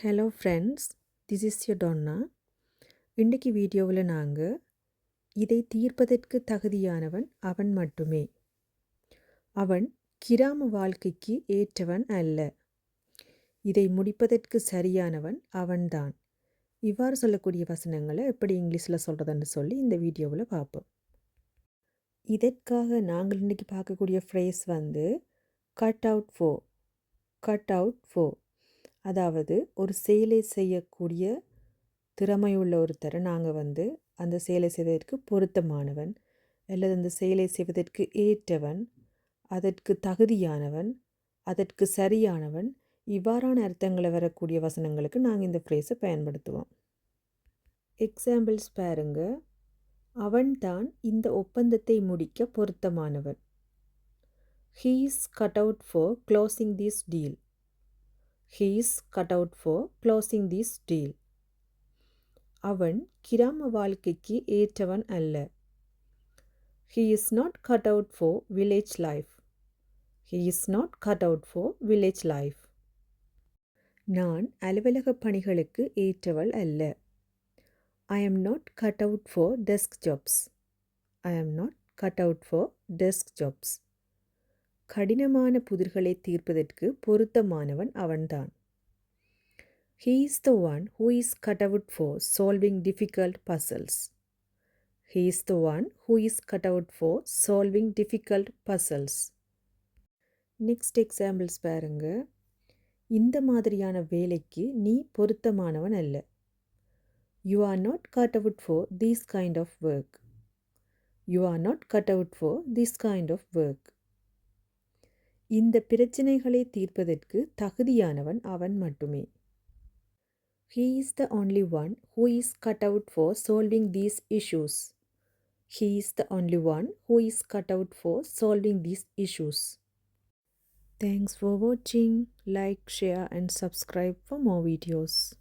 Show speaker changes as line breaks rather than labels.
Hello friends this is யோ டொன்னா இன்றைக்கி வீடியோவில் நாங்கள் இதை தீர்ப்பதற்கு தகுதியானவன் அவன் மட்டுமே. அவன் கிராம வாழ்க்கைக்கு ஏற்றவன் அல்ல. இதை முடிப்பதற்கு சரியானவன் அவன்தான். இவ்வாறு சொல்லக்கூடிய வசனங்களை எப்படி இங்கிலீஷில் சொல்கிறதுன்னு சொல்லி இந்த வீடியோவில் பார்ப்போம். இதற்காக நாங்கள் இன்றைக்கி பார்க்கக்கூடிய ஃப்ரேஸ் வந்து cut out for cut out for அதாவது ஒரு செயலை செய்யக்கூடிய திறமையுள்ள ஒருத்தரை நாங்கள் வந்து அந்த செயலை செய்வதற்கு பொருத்தமானவன் அல்லது அந்த செயலை செய்வதற்கு ஏற்றவன் அதற்கு தகுதியானவன் அதற்கு சரியானவன் இவ்வாறான அர்த்தங்களை வரக்கூடிய வசனங்களுக்கு நாங்கள் இந்த ஃப்ரேஸை பயன்படுத்துவோம். எக்ஸாம்பிள்ஸ் பாருங்க. அவன்தான் இந்த ஒப்பந்தத்தை முடிக்க பொருத்தமானவன். He is cut out for closing this deal he is cut out for closing this deal அவன் கிராம வாழ்க்கைக்கு ஏற்றவன் அல்ல he is not cut out for village life he is not cut out for village life நான் அலுவலக பணிகளுக்கு ஏற்றவள் அல்ல I am not cut out for desk jobs I am not cut out for desk jobs கடினமான புதிர்களை தீர்ப்பதற்கு பொருத்தமானவன் அவன்தான். He is the one who is cut out for solving difficult puzzles he is the one who is cut out for solving difficult puzzles next examples பாருங்க. இந்த மாதிரியான வேலைக்கு நீ பொருத்தமானவன் அல்ல. You are not cut out for these kind of work you are not cut out for this kind of work இந்த பிரச்சனைகளை தீர்ப்பதற்கு தகுதியானவன் அவன் மட்டுமே he is the only one who is cut out for solving these issues he is the only one who is cut out for solving these issues Thanks for watching. Like, share and subscribe for more videos.